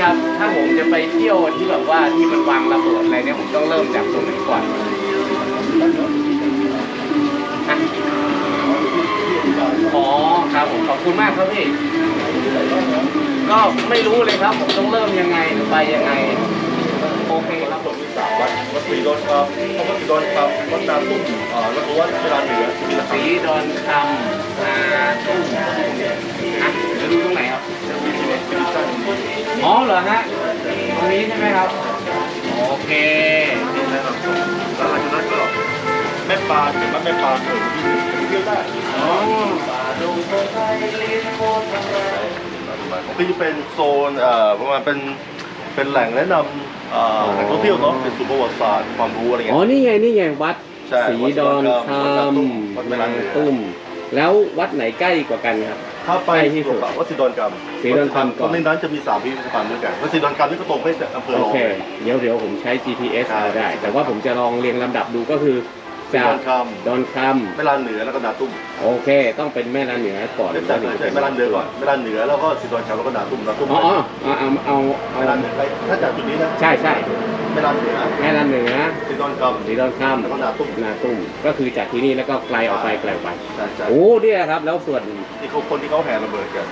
พี่ครับ ถ้าผมจะไปเที่ยวที่แบบว่าที่มันวางระเบิดอะไรเนี่ยผมต้องเริ่มจากตรงไหนก่อนอะอ๋อครับผมขอบคุณมากครับพี่ ก็ไม่รู้เลยครับ ผมต้องเริ่มยังไงหรือไปยังไง โอเคครับผมมีสามวัดวัดศรีดอนคำวัดศรีดอนคำวัดนาตุ้มอ่าแล้วก็วัดเวลาเหนือมีละคสีดอนคำนาตุ้มอะจะดูตรงไหนครับ อ๋อเหรอฮะตรงนี้ใช่ไหมครับ โอเคำแล้วหลังจากนั้นก็แม่ปลาเห็นไหมแม่ปลาเกิดที่เที่ยวได้อ๋อของพี่จะเป็นโซนเอ่อประมาณเป็นเป็นแหล่งแนะนำเอ่อแหล่งท่องเที่ยวเนาะเป็นศูนย์ประวัติศาสตร์ความรู้อะไรอ๋อเงี้ยนี่ไงนี่ไงวัดใช่สีดอนควัดนาตุ้มวัดำนานาตุ้มตุ้ม แล้ววัดไหนใกล้กว่ากันครับ ถ้าไปใกล้ที่สุดวัดศรีดอนกศรีดอนคำก่อนในนั้นจะมีสามพิพิธภัณฑ์ด้วยกันวัดศรีดอนกำนี่ก็ตรงไปจากอำเภอโอรองเคเดี๋ยวเดี๋ยวผมใช้ GPS ใช่เอาได้ แต่ว่าผมจะลองเรียงลำดับดูก็คือศรี จาดกอนคดอนคำแม่ลานเหนือแล้วก็นาตุ้มำโอเค ต้องเป็นแม่ลานเหนือก่อนใช่ใช่ใช่แม่ลานเหนือก่อนแม่ลานเหนือแล้วก็ศรีดอนคำแล้วก็นาตุ้มนาตุ้มอ๋ออ๋อเอาเอาเอาเอา แม่ลานเหนือไปถ้าจากจุดนี้นะใช่ใช่แม่ลานเหนือแม่ลานเหนือศรีดอนคำสีดอนคแล้วก็นาตุ้มำนาตุ้มก็คือจากที่นี่แล้วก็ไกลออกไปไกลออกไปใช่ใช่โอ้เนี่ยครับแล้วส่วนที่เขาคนที่เขาแห่ระเบิดกัน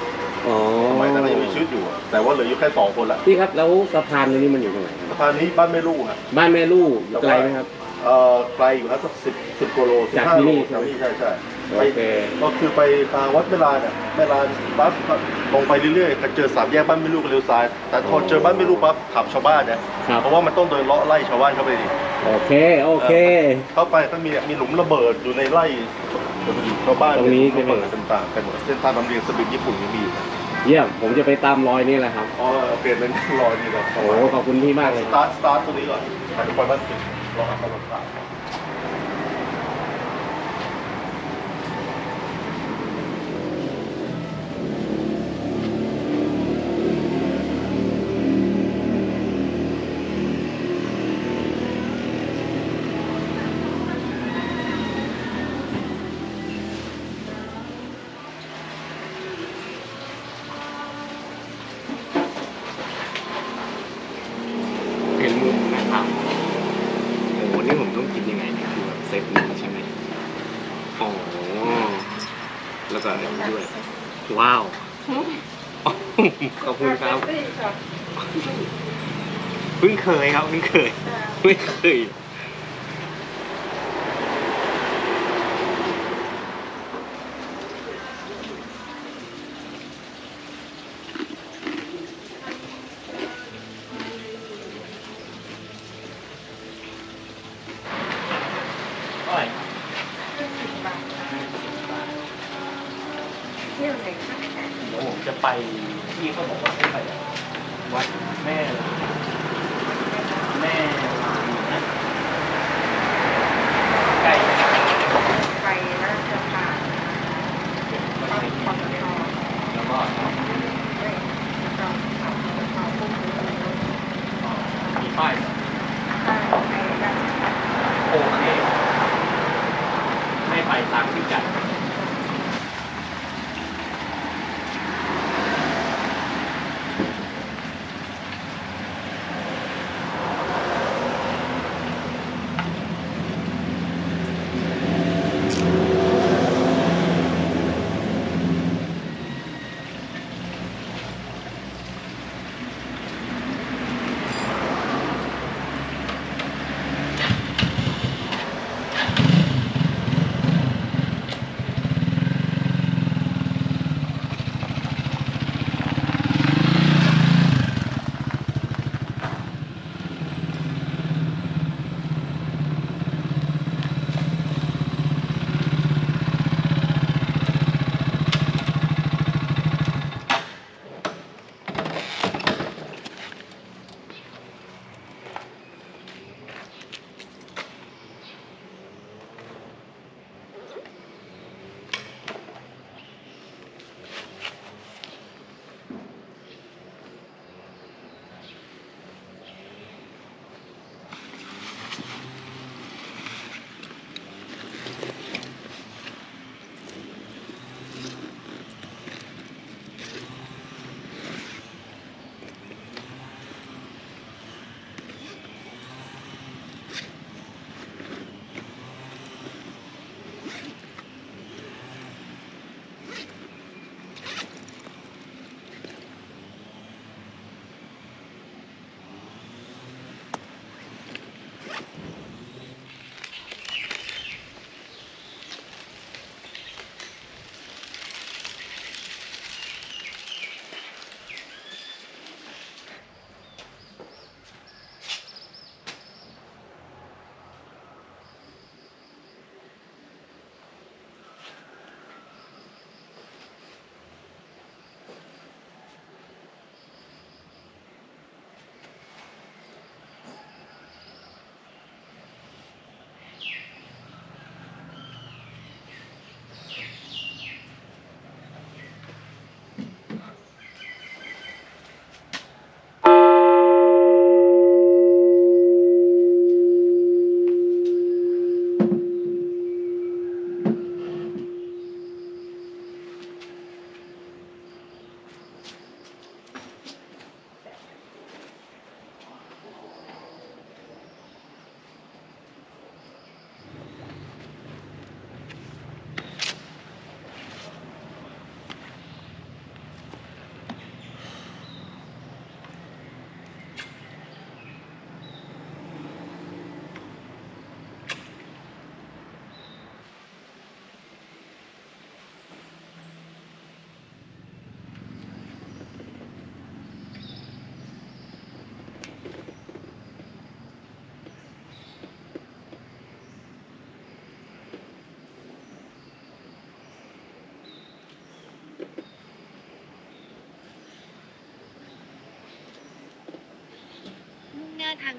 อ๋อสมัยนั้นก็ยังมีชีวิตอยู่อะแต่ว่าเหลืออยู่แค่สองคนละพี่ครับแล้วสะพานตรงนี้มันอยู่ตรงไหนคสะรับพานนี้บ้านไม่ลูกฮะบ้านแม่ลู่อยู่ไกลไหมครับ เอ่อไกลอยู่นะสักสิบสิบกิโลสิบจากห้าที่โลนี่จากที่ใช่ใช่โอไปเค ก็คือไปทางวัดเวลาเนี่ยเวลาปั๊บก็ตรงไปเรื่อยๆก็เจอสามแยกบ้านไม่ลูกก็เลี้ยวซ้าย แต่พอเจอบ้านไม่ลูกปั๊บขับชาวบ้านเนี่ยครับ เพราะว่ามันต้องเดินเลาะไล่ชาวบ้านเข้าไปดิโอเค โอเค เข้าไปก็มีมีหลุมระเบิดอยู่ในไร่ชาวบ้านตรงนี้ระเบิดต่างๆกันหมดเส้นทางลำเลียงสบิงญี่ปุ่นยังมีอยู่เยี่ยม ผมจะไปตามรอยนี่แหละครับ อ๋อเปลี่ยนเป็นรอยนี่แหละโอ้โหขอบคุณพี่มากเลย สตาร์ทสตาร์ทตัวนี้ก่อนไปปล่อยบ้านปิด รออัพกำลังสาย เห็นมุมนะครับ โอ้โห นี่ผมต้องกินยังไงเนี่ยคือแบบเซตนี้ใช่ไหมอ๋อ แล้วก็อันนี้ด้วย ว้าว ขอบคุณครับ เพิ่งเคยครับเพิ่งเคย ไม่เคย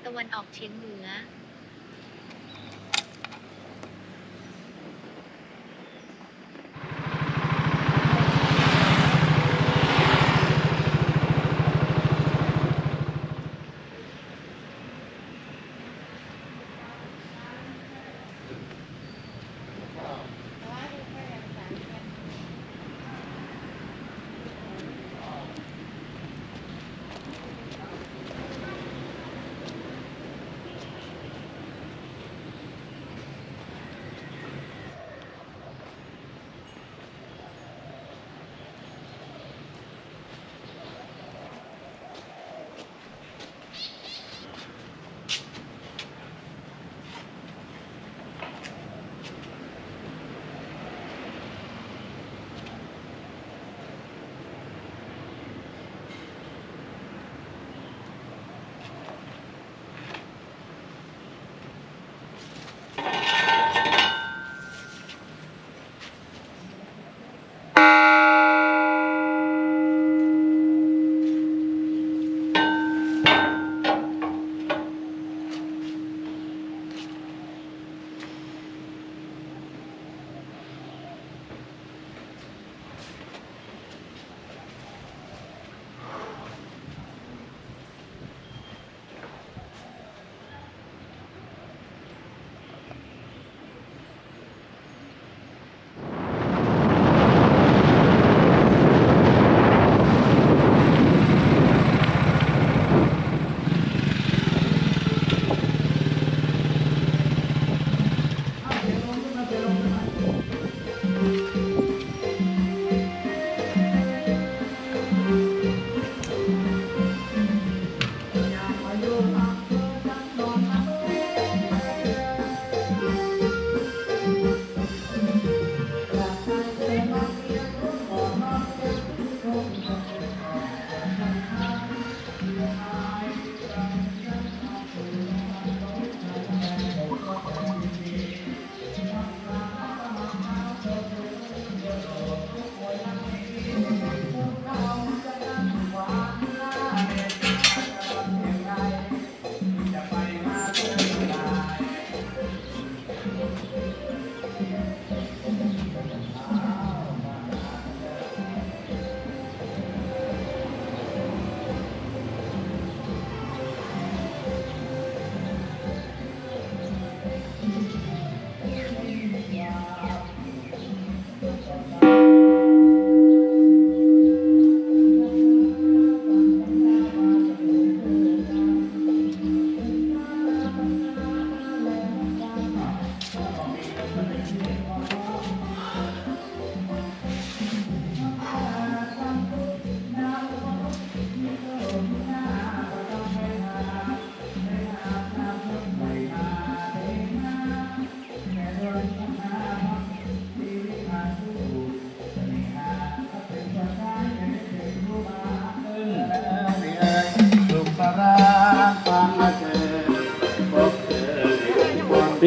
ตะวันออกเฉียงเหนือ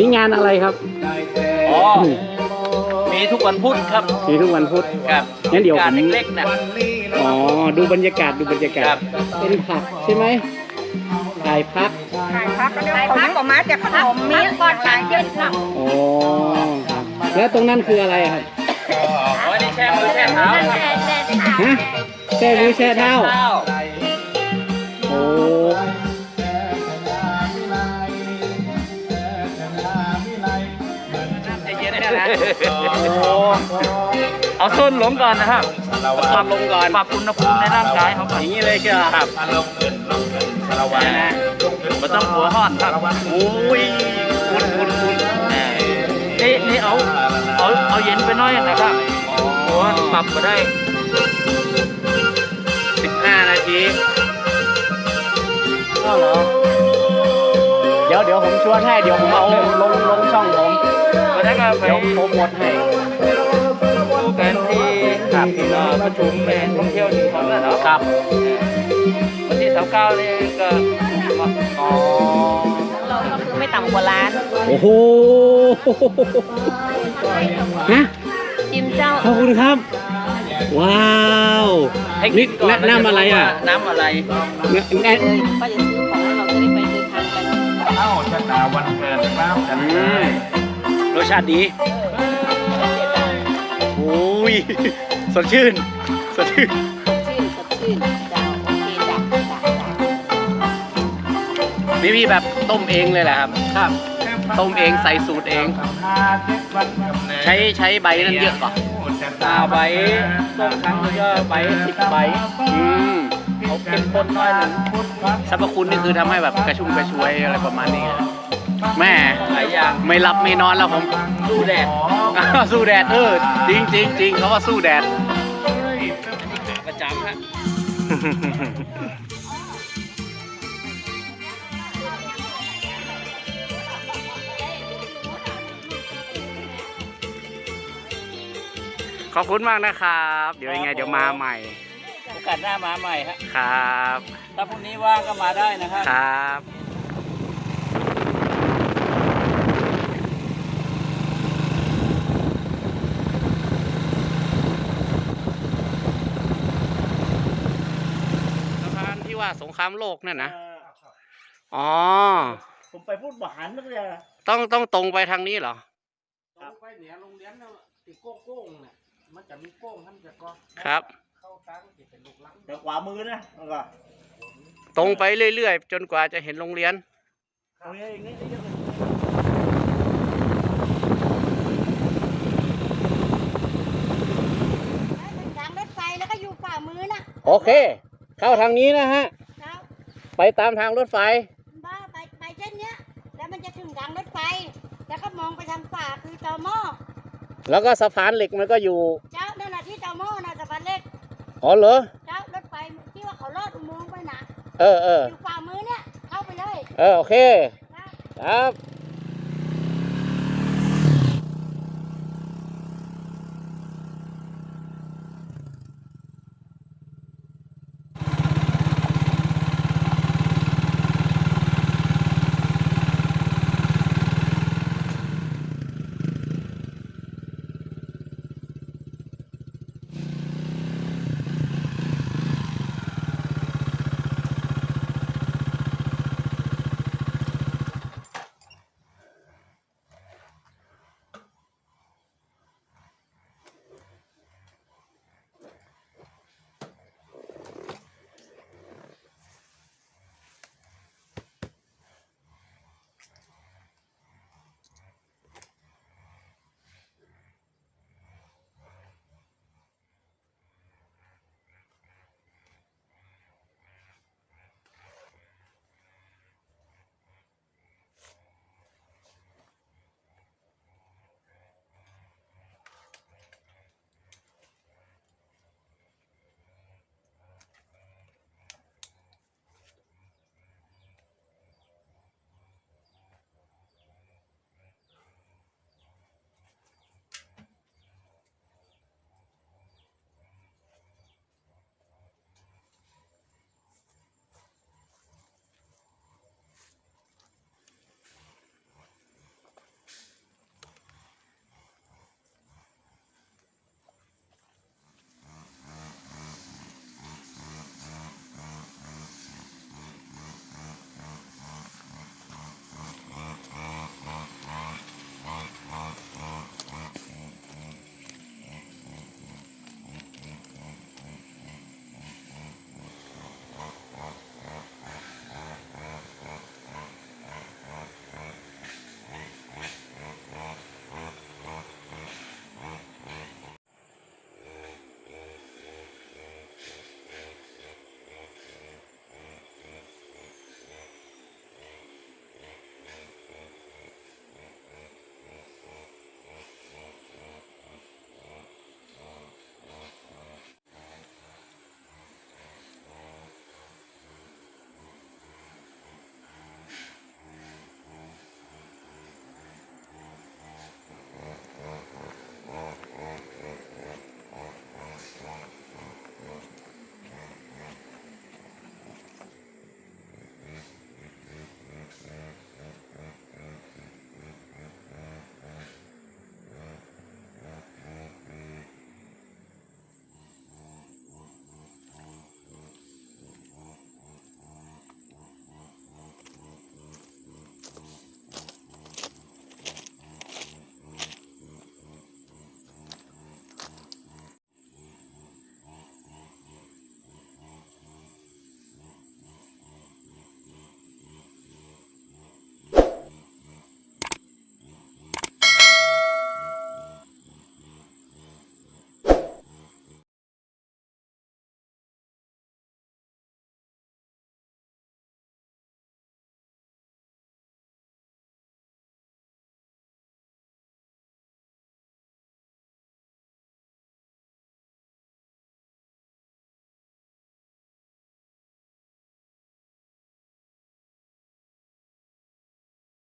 นี่งานอะไรครับอ๋อมีทุกวันพุธครับมีทุกวันพุธครับงั้นเดี๋ยวผมการเล็กๆนะอ๋อดูบรรยากาศดูบรรยากาศครับเป็นผักใช่ไหมถ่ายพักขายพักก็เรียกว่าเขาก็มาจากขนมมีก่อนขายเย็นเนาะอ๋อครับแล้วตรงนั้นคืออะไรครับอ๋อนี่แช่มือแช่เท้าฮะแช่มือแช่เท้าโอ้ เอาส้นลงก่อนนะครับปรับลงก่อนปรับอุณหภูมิในร่างกายเขาก่อนอย่างนี้เลยเชียวครับลงเงินลงเงินสารวัตรนะมันต้องหัวห้อนครับโอ้ยคุณคุณคุณนี่นี่เอาเอาเอาเย็นไปหน้อยนะครับหัวปรับมาได้15นาทีก็เหรอเดี๋ยวเดี๋ยวผมชวนให้เดี๋ยวผมเอาลงลงช่องผมก็ได้ก็ไปเดี๋ยวโปรโมทให้ดูกั นที่ครับที่เราประชุมเป็นท่องเที่ยวชุมชนแล้วเนาะครับวันที่สาเก้านี่ก็มาอ๋อเราก็คือไม่ต่ำกว่าล้านโอ้โหฮะจิมเจ้าขอบคุณครับ ว้าวให้นี่คิดก่อนน้ำน้ำอะไรอะน้ำอะไรน้ำน้ำก็จะซื้อของแล้วเราจะได้ไปเดินทางไปเข้าชะตาวันเกิดครับกันอืมรสชาติดีโอ้ยสดชื่นสดชื่นชื่นสดชื่นเจ้าโอเคจ้ะจ้ะจ้ะนี่พี่แบบต้มเองเลยแหละครับ ครับ ต้มเองใส่สูตรเอง ใช้ใช้ใบนั้นเยอะป่ะอ่าใบต้มครั้งหนึงก็ใบสิบใบอืมเขาเข้มข้นน้อยหนึ่งสรรพคุณนี่คือทำให้แบบกระชุ่มกระชวยอะไรประมาณนี้ แม่หลายอย่างไม่หลับไม่นอนแล้วผมสู้แดดอ้าวสู้แดดเออจริงจริงจริงเขาว่าสู้แดด ประจำฮะขอบคุณมากนะครับ เดี๋ยวยังไงเดี๋ยวมาใหม่ โอกาสหน้ามาใหม่ฮะครับ ถ้าพรุ่งนี้ว่างก็มาได้นะครับ ครับ สะพาน ที่ว่าสงครามโลกนั่นนะอ๋อ ผมไปพูดบหารนักเรียนอะต้องต้องตรงไปทางนี้เหรอครับไปเหนือโรงเรียนน่ะติโก้โก้งเนี่ยมันจะมีโก้งท่านจะก็ครับเข้าตั้งติเป็นลูกลังแต่ขวามือนะแล้วก็ตรงไปเรื่อยๆ จนกว่าจะเห็นโรงเรียนเอาอย่างนี้อย่างนี้ถึงทางรถไฟแล้วก็อยู่ฝ่ามือน่ะโอเค เข้าทางนี้นะฮะเจ้าไปตามทางรถไฟ บ้าไปไปเช่นเนี้ย แล้วมันจะถึงทางรถไฟ แล้วก็มองไปทางฝ่าคือตอหม้อแล้วก็สะพานเหล็กมันก็อยู่ เจ้านั่นน่ะที่ตอหม้อน่ะสะพานเล็ก อ๋อเหรอ เจ้ารถไฟที่ว่าเขาลอดอุโมงค์ไปน่ะเออเอออยู่ฝ่ามือเนี่ยเข้าไปเลย เออโอเคเจ้าครับ